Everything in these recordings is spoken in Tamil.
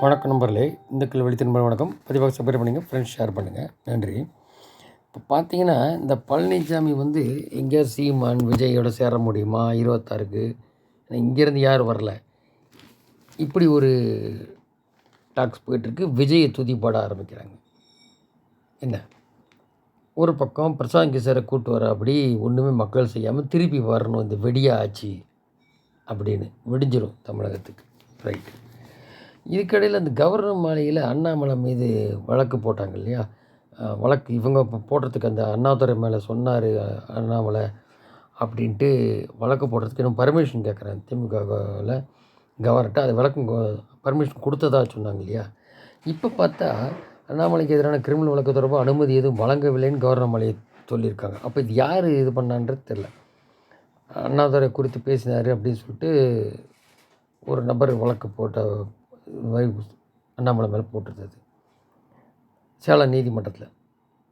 வணக்கம் நம்பர்களே இந்த கேள்வி திரும்ப வணக்கம். பதிவாக சப்ஸ்கிரைப் பண்ணுங்கள் ஃப்ரெண்ட்ஸ் ஷேர் பண்ணுங்கள் நன்றி. இப்போ பார்த்தீங்கன்னா இந்த பழனிசாமி வந்து எங்கேயா சீமான் விஜயோட சேர முடியுமா? இருபத்தாறுக்கு. இங்கேருந்து யார் வரல? இப்படி ஒரு டாக்ஸ் போயிட்டுருக்கு. விஜயை துதி பாட ஆரம்பிக்கிறாங்க. என்ன? ஒரு பக்கம் பிரசாந்த் கிஷரை கூட்டு வர அப்படி ஒன்றுமே மக்கள் செய்யாமல் திருப்பி வரணும் இந்த வெடியா ஆச்சு அப்படின்னு. வெடிஞ்சிடும் தமிழகத்துக்கு. ரைட்டு இதுக்கடையில் அந்த கவர்னர் மாளிகையில் அண்ணாமலை மீது வழக்கு போட்டாங்க இல்லையா? வழக்கு இவங்க போடுறதுக்கு அந்த அண்ணாதுரை மேலே சொன்னார் அண்ணாமலை அப்படின்ட்டு வழக்கு போடுறதுக்கு இன்னும் பர்மிஷன் கேட்குறேன் திமுகவில். கவர்னர்கிட்ட அது விளக்கம் பர்மிஷன் கொடுத்ததா சொன்னாங்க இல்லையா? இப்போ பார்த்தா அண்ணாமலைக்கு எதிரான கிரிமினல் வழக்கு தொடர்பாக அனுமதி எதுவும் வழங்கவில்லைன்னு கவர்னர் மாளிகை சொல்லியிருக்காங்க. அப்போ இது யார் இது பண்ணான்றது தெரில அண்ணாதுரை குறித்து பேசினார் அப்படின்னு சொல்லிட்டு ஒரு நபர் வழக்கு போட்ட அண்ணாமலை மேலே போட்டிருந்தது. சேலம் நீதிமன்றத்தில்.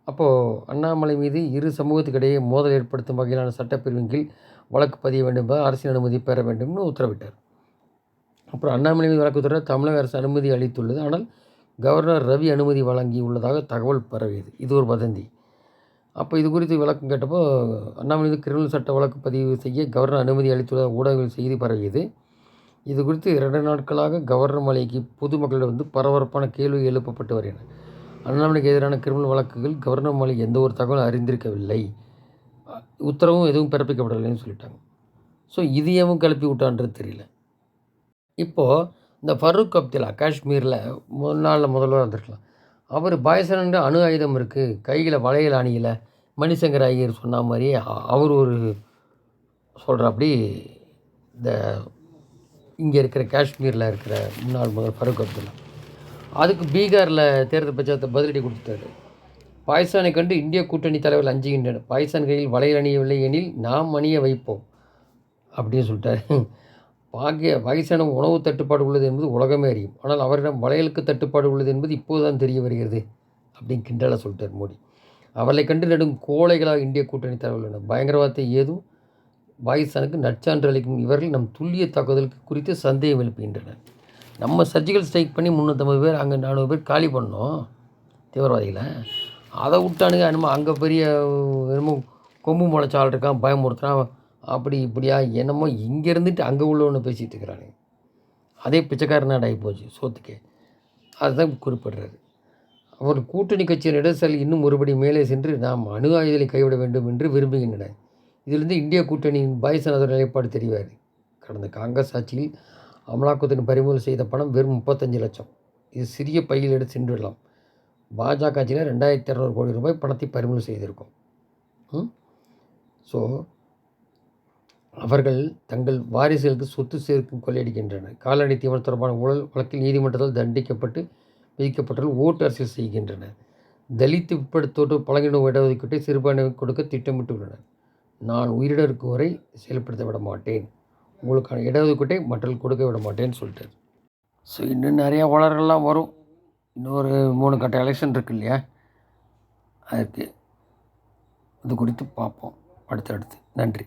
அப்போது அண்ணாமலை மீது இரு சமூகத்துக்கிடையே மோதல் ஏற்படுத்தும் வகையிலான சட்டப்பிரிவின் கீழ் வழக்கு பதிய வேண்டும் என்பது அரசின் அனுமதி பெற வேண்டும்னு உத்தரவிட்டார். அப்புறம் அண்ணாமலை மீது வழக்கு தொடர தமிழக அரசு அனுமதி அளித்துள்ளது. ஆனால் கவர்னர் ரவி அனுமதி வழங்கியுள்ளதாக தகவல் பரவியது. இது ஒரு வதந்தி. அப்போ இது குறித்து விளக்கம் கேட்டப்போ அண்ணாமலை மீது கிரிமினல் சட்ட வழக்கு பதிவு செய்ய கவர்னர் அனுமதி அளித்துள்ளதாக ஊடகங்கள் செய்தி பரவியது. இது குறித்து இரண்டு நாட்களாக கவர்னர் மலைக்கு பொதுமக்களிடம் வந்து பரபரப்பான கேள்வி எழுப்பப்பட்டு வருகின்றன அண்ணாமலைக்கு எதிரான கிரிமினல் வழக்குகள் கவர்னர் மலை எந்த ஒரு தகவலும் அறிந்திருக்கவில்லை. உத்தரவும் எதுவும் பிறப்பிக்கப்படவில்லைன்னு சொல்லிட்டாங்க. ஸோ இது எவன் கிளப்பி விட்டான்றது தெரியல. இப்போது இந்த ஃபரூக் அப்துல்லா காஷ்மீரில் முன்னாள் முதல்வர் வந்திருக்கலாம். அவர் பாய்சனன்ற அணு ஆயுதம் இருக்குது கையில் வளையல் அணியில். மணிசங்கர் ஐயர் சொன்ன மாதிரி அவர் ஒரு சொல்கிற அப்படி இந்த இங்கே இருக்கிற காஷ்மீரில் இருக்கிற முன்னாள் முதல் ஃபருக் அப்துல்லா. அதுக்கு பீகாரில் தேர்தல் பிரச்சாரத்தை பதிலடி கொடுத்துட்டாரு. பாகிஸ்தானை கண்டு இந்திய கூட்டணி தலைவர்கள் அஞ்சுகின்றனர் பாகிஸ்தான் கையில் வளையல் அணியவில்லை எனில் நாம் அணிய வைப்போம் அப்படின்னு சொல்லிட்டாரு. பாகிய பாகிஸ்தானம் உணவு தட்டுப்பாடு உள்ளது என்பது உலகமே அறியும். ஆனால் அவரிடம் வளையலுக்கு தட்டுப்பாடு உள்ளது என்பது இப்போதுதான் தெரிய வருகிறது அப்படின்னு கிண்டலை சொல்லிட்டார் மோடி. அவர்களை கண்டு நடும் கோழைகளாக இந்திய கூட்டணி தலைவர்கள் பயங்கரவாதத்தை ஏதும் பாகிஸ்தானுக்கு நற்சான்று அளிக்கும் இவர்கள் நம் துல்லிய தாக்குதலுக்கு குறித்து சந்தேகம் எழுப்புகின்றனர். நம்ம சர்ஜிக்கல் ஸ்ட்ரைக் பண்ணி முந்நூற்றம்பது பேர் அங்கே நானூறு பேர் காலி பண்ணோம். தீவிரவாதிகளை. அதை விட்டானுங்க என்னமோ அங்கே பெரிய என்னமோ கொம்பு முளைச்சால் இருக்கான் பயமுறுத்துறான் அப்படி இப்படியா என்னமோ இங்கே இருந்துட்டு அங்கே உள்ளவனு பேசிகிட்டு இருக்கிறானுங்க. அதே பிச்சைக்கார நாடாகி போச்சு சோத்துக்கே. அதுதான் குறிப்பிடுறாரு அவர் கூட்டணி கட்சியின் இடசல் இன்னும் ஒருபடி மேலே சென்று நாம் அணு ஆயுதலை கைவிட வேண்டும் என்று விரும்புகின்றனர். இதிலிருந்து இந்திய கூட்டணியின் பாய்சன் நிலைப்பாடு தெரிவார். கடந்த காங்கிரஸ் ஆட்சியில் அமலாக்கத்தின் பறிமுதல் செய்த பணம் வெறும் முப்பத்தஞ்சு லட்சம். இது சிறிய பையில் எடுத்து சென்றுவிடலாம் பாஜக ஆட்சியில் ரெண்டாயிரத்தி இரநூறு கோடி ரூபாய் பணத்தை பறிமுதல் செய்திருக்கும். ஸோ அவர்கள் தங்கள் வாரிசுகளுக்கு சொத்து சேர்க்கும் கொள்ளையடிக்கின்றனர். கால்நடை தீவனம் தொடர்பான ஊழல் வழக்கில் நீதிமன்றத்தால் தண்டிக்கப்பட்டு விதிக்கப்பட்டுள்ள ஓட்டு அரசியல் செய்கின்றனர். தலித்து உட்படுத்தோட்டு பழங்கின இடஒதுக்கீட்டை சிறுபான்மை கொடுக்க திட்டமிட்டுள்ளனர். நான் உயிரிடம் இருக்கும் வரை செயல்படுத்த விட மாட்டேன். உங்களுக்கான இடஒதுக்கீட்டை மற்றவர்கள் கொடுக்க விட மாட்டேன்னு சொல்லிட்டார். ஸோ இன்னும் நிறையா வளரெல்லாம் வரும். இன்னொரு மூணு கட்ட எலெக்ஷன் இருக்கு இல்லையா? அதுக்கு இது குறித்து பார்ப்போம். அடுத்தடுத்து. நன்றி.